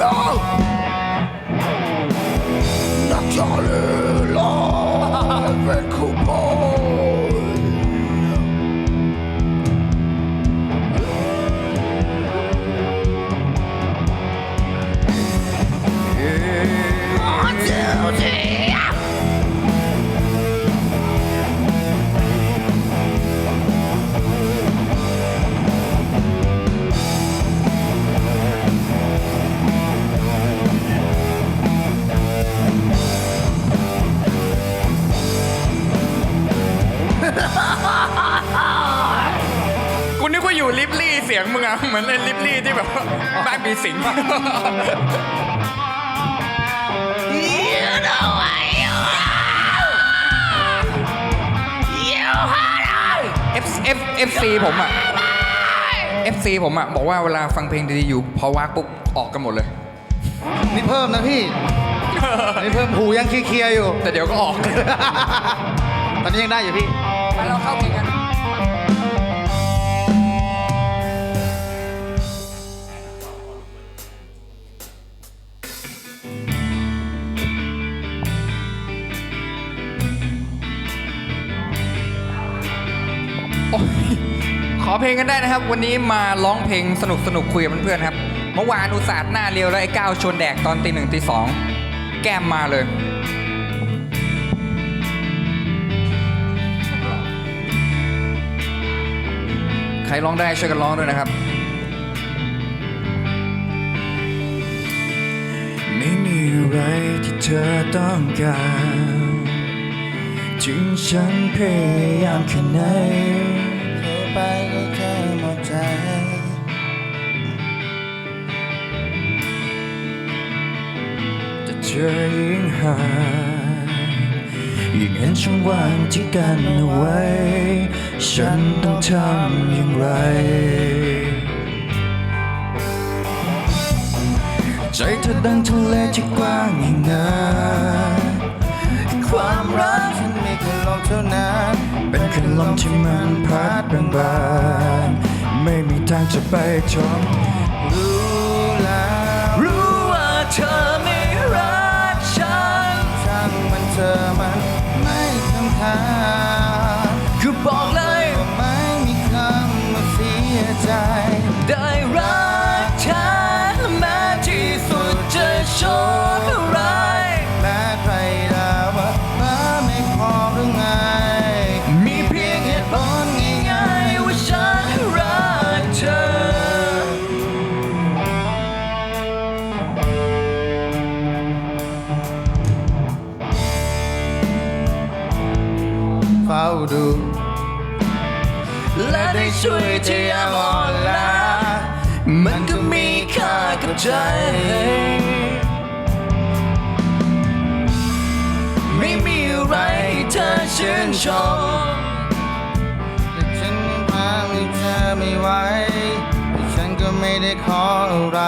brutal! งอะเหมือนเล่นลิปลี่ที่แบบว่าบ้านมีสิง F F F C ผมอะ F C ผมอะบอกว่าเวลาฟังเพลงดีๆอยู่พอว่างปุ๊บออกกันหมดเลย นี่เพิ่มนะพี่ นี่เพิ่มหูยังเคลียร์ๆอยู่ แต่เดี๋ยวก็ออก ตอนนี้ยังได้อยู่พี่ไปเราเข้าเพลงกัน อเพลงกันได้นะครับ วันนี้มาร้องเพลงสนุกสนุกคุยกับเพื่อนๆครับ เมื่อวานอุตส่าห์หน้าเรียวแล้วไอ้ก้าวชวนแดกตอนตีหนึ่งตีสองแก้มมาเลย ใครร้องได้ช่วยกันร้องด้วยนะครับ ไม่มีอะไรที่เธอต้องการ ถึงฉันพยายามแค่ไหน ไปก็แค่หมดใจ แต่เธอยิ่งห่างยิ่งเห็นช่องว่างที่กันเอาไว้ ฉันต้องทำอย่างไร ใจเธอดังทะเลที่กว้างยิ่งนานความรักฉันมีแค่ลมเท่านั้น เป็นแค่ลมที่มันพัดบางๆไม่มีทางจะไปชมรู้แล้วรู้ว่าเธอไม่รักฉันช่างมันเธอมันไม่สำคัญาดู และได้ช่วยเธอยามอ่อนล้ามันก็มีค่ากับใจ ไม่มีอะไรให้เธอชื่นชมแต่ฉันยังพาไม่เธอไม่ไหวแต่ฉันก็ไม่ได้ขออะไร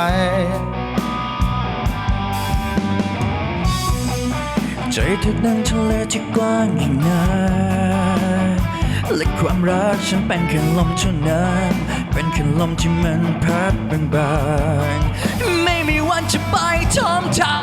ใจเธอดังทะเลที่กว้างยิ่งนาน ความรักฉันเป็นแค่ลมเท่านั้น เป็นแค่ลมที่มันพัดบางๆ ไม่มีวันจะไปทอมทา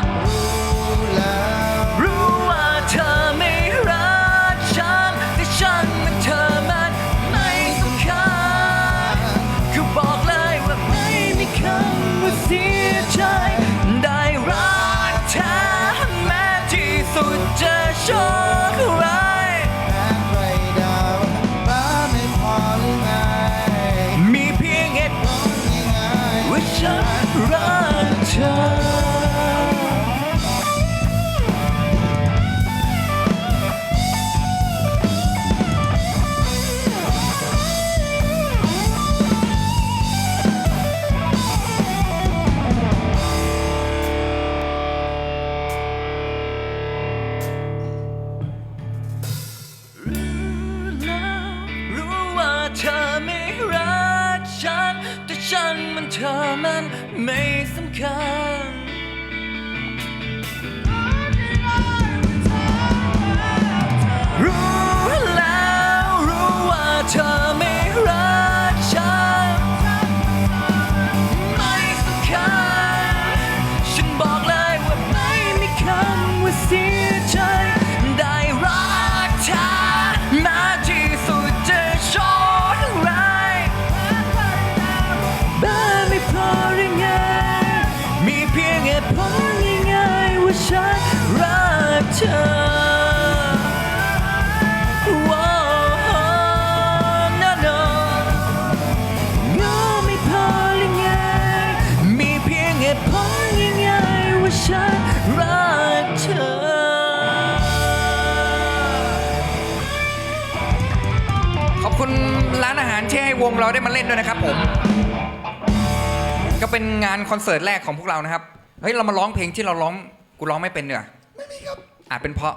ฉันมันเธอมันไม่สำคัญ ฉันรักเธอว้าว no no งอไม่พอหรือไง มีเพียงเหตุผลง่ายๆว่าฉันรักเธอขอบคุณร้านอาหารที่ให้วงเราได้มาเล่นด้วยนะครับผม ก็เป็นงานคอนเสิร์ตแรกของพวกเรานะครับ เฮ้ย เรามาร้องเพลงที่เราร้อง กูร้องไม่เป็นเนีกว่ยไม่มีครับอาจเป็นเพราะ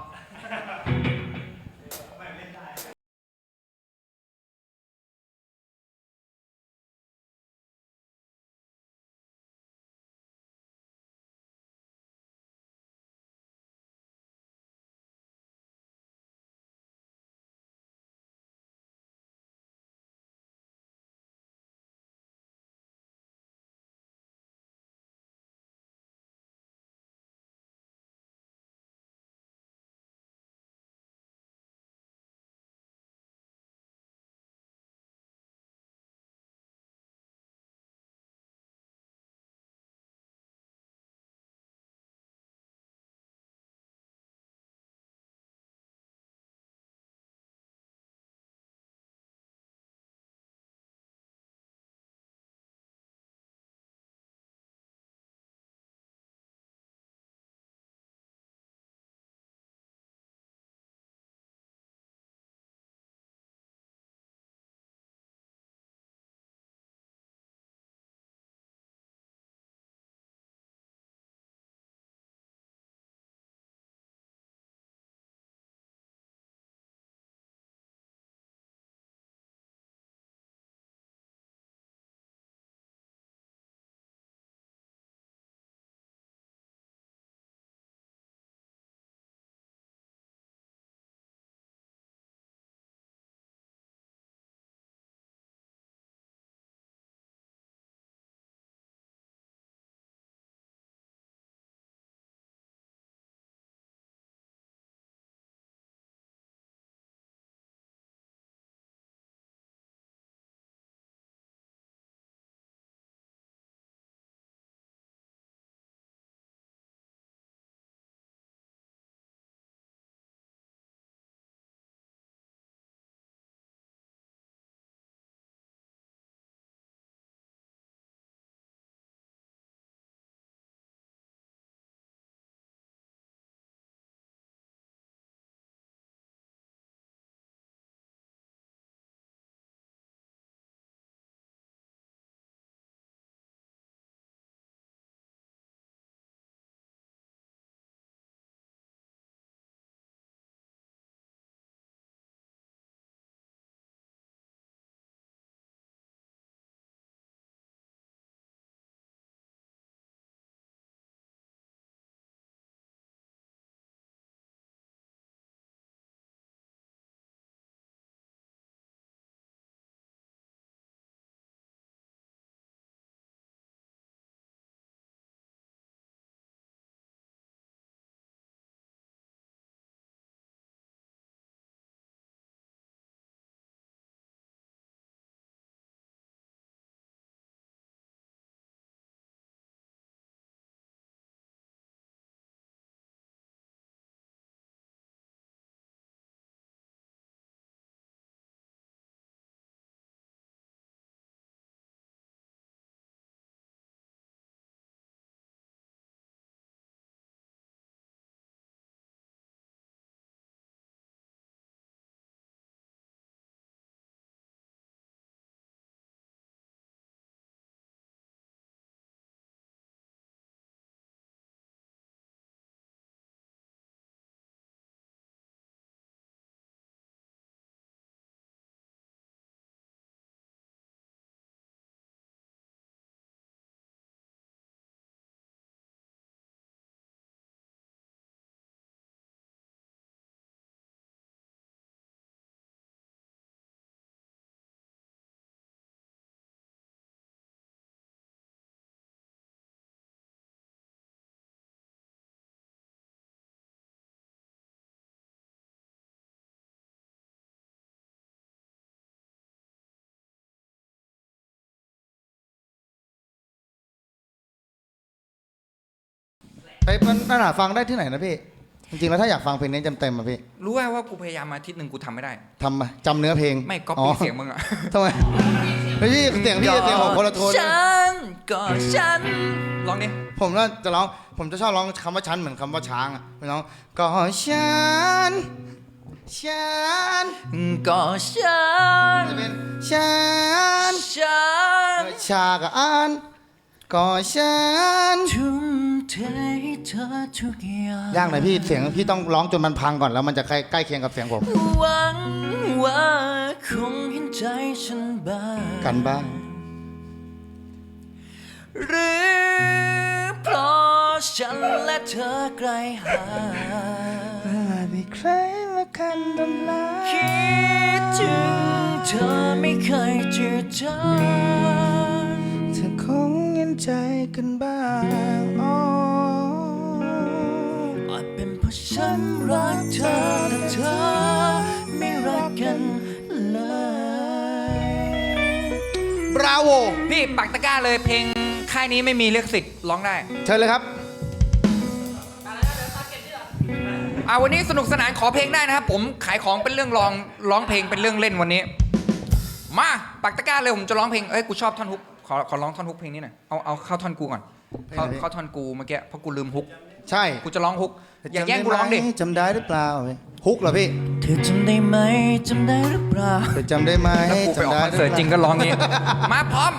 ไปนั่นน่ะฟังได้ที่ไหนนะพี่ จริงๆแล้วถ้าอยากฟังเพลงนี้เต็มๆอะพี่รู้ว่าว่ากูพยายามมาอาทิตย์หนึ่งกูทำไม่ได้ ทำมาจำเนื้อเพลงไม่ก๊อปอ๋อปี้เสียงมึงอะ ทำไมเฮ้ยพี่เสียงพี่เสียงของคนละโทนเลยฉันก็ฉันลองดิผมน่าจะร้องผมจะชอบร้องคำว่าฉันเหมือนคำว่าช้างอะไปร้องก็ฉันฉันก็ฉันจะเป็นฉันฉันชากับอันก็ฉัน ทุ่ม เทให้เธอทุกอย่างยากหน่อยพี่เสียงพี่ต้องร้องจนมันพังก่อนแล้วมันจะใกล้ใกล้เคียงกับเสียงผม หวังว่าคงเห็นใจฉันบ้างกันบ้าง หรือเพราะฉันและเธอไกลห่างมีใครมาคันตนลา คิดถึงเธอไม่เคยจืดจางเธอคงเห็น ใจกันบ้างอ๋ออาจเป็นเพราะฉันรักเธอแต่เธอไม่รักกันเลย บราโวพี่ปักตะกร้าเลยเพลงค่ายนี้ไม่มีเลือกสิทธิ์ร้องได้เชิญเลยครับ อ่าวันนี้สนุกสนานขอเพลงได้นะครับผมขายของเป็นเรื่องรองร้องเพลงเป็นเรื่องเล่นวันนี้ มาปักตะกร้าเลยผมจะร้องเพลงเอ้ยกูชอบท่อนฮุกข อขอร้องท่อนฮุกเพลงนี้หน่อยเอาเอาเข้าท่อนกูก่อนเข้าเพลงอะไรเข้าท่อนกูเมื่อกี้เพราะกูลืมฮุกใช่กูจะร้องฮุกอย่าแย่งกูร้องดิจำได้หรือเปล่าฮุกเหรอพี่เธอจำได้ไหมจำได้หรือเปล่าเธอจำได้ไหมแล้วกูไปออกคอนเสิร์ตจริงก็ร้องงี้มาพร้อม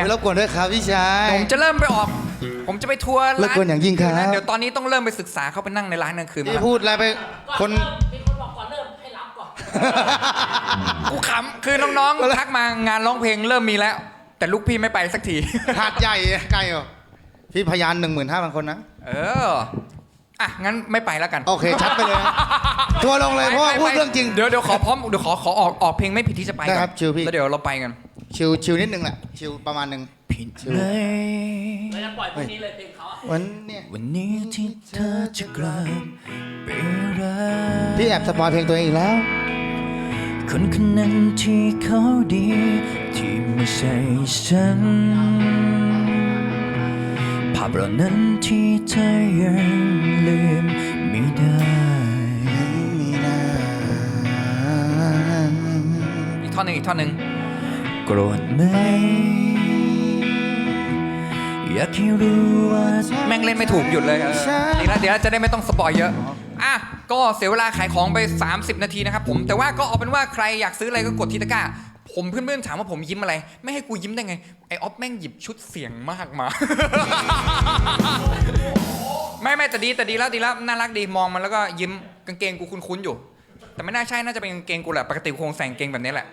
โอ้ยรบกวนด้วยครับพี่ชาย ผมจะเริ่มไปออก ผมจะไปทัวร์รบร้านกวนอย่างยิ่งครับนะเดี๋ยวตอนนี้ต้องเริ่มไปศึกษาเข้าไปนั่งในร้านกลางคืนมาพี่พูดอะไรไปคนกูขำคือน้องๆทักมางานร้องเพลงเริ่มมีแล้ว แต่ลูกพี่ไม่ไปสักที หาดใหญ่ไกลเหรอพี่พยานหนึ่งหมื่นห้าพันคนนะ เออ อะ งั้นไม่ไปแล้วกันโอเค ชัดไปเลยนะทัวร์ลงเลยเพราะว่าไปพูดไปเรื่องจริง เดี๋ยวเดี๋ยวขอพร้อมเดี๋ยวขอขอออกออกเพลงไม่ผิดที่จะไปได้ก่อนครับชิวพี่ แล้วเดี๋ยวเราไปกัน ชิวชิวนิดนึงแหละ ชิวประมาณหนึ่งผิดเลยวันเนี่ยวันนี้ที่เธอจะกลับไปรักพี่แอบสปอยเพลงตัวเองอีกแล้ว คนคนนั้นที่เขาดี ที่ไม่ใช่ฉัน ภาพเหล่านั้นที่เธอยังลืมไม่ได้อีกท่อนหนึ่งอีกท่อนหนึ่งโกรธไหมอยากให้รู้ว่าแม่งเล่นไม่ถูกหยุดเลยเออใช่ดีแล้วเดี๋ยวจะได้ไม่ต้องสปอยเยอะ อะ ก็เสียเวลาขายของไป 30 นาทีนะครับผม แต่ว่าก็เอาเป็นว่าใครอยากซื้ออะไรก็กดที่ตะกร้า ผมเพื่อนๆถามว่าผมยิ้มอะไร ไม่ให้กูยิ้มได้ไง ไอออฟแม่งหยิบชุดเสียงมากมา ไม่ไม่แต่ดีแต่ดีแล้วดีแล้วน่ารักดีมองมันแล้วก็ยิ้มกางเกงกูคุ้นๆอยู่ แต่ไม่น่าใช่น่าจะเป็นกางเกงกูแหละปกติกูคงใส่กางเกงแบบนี้แหละ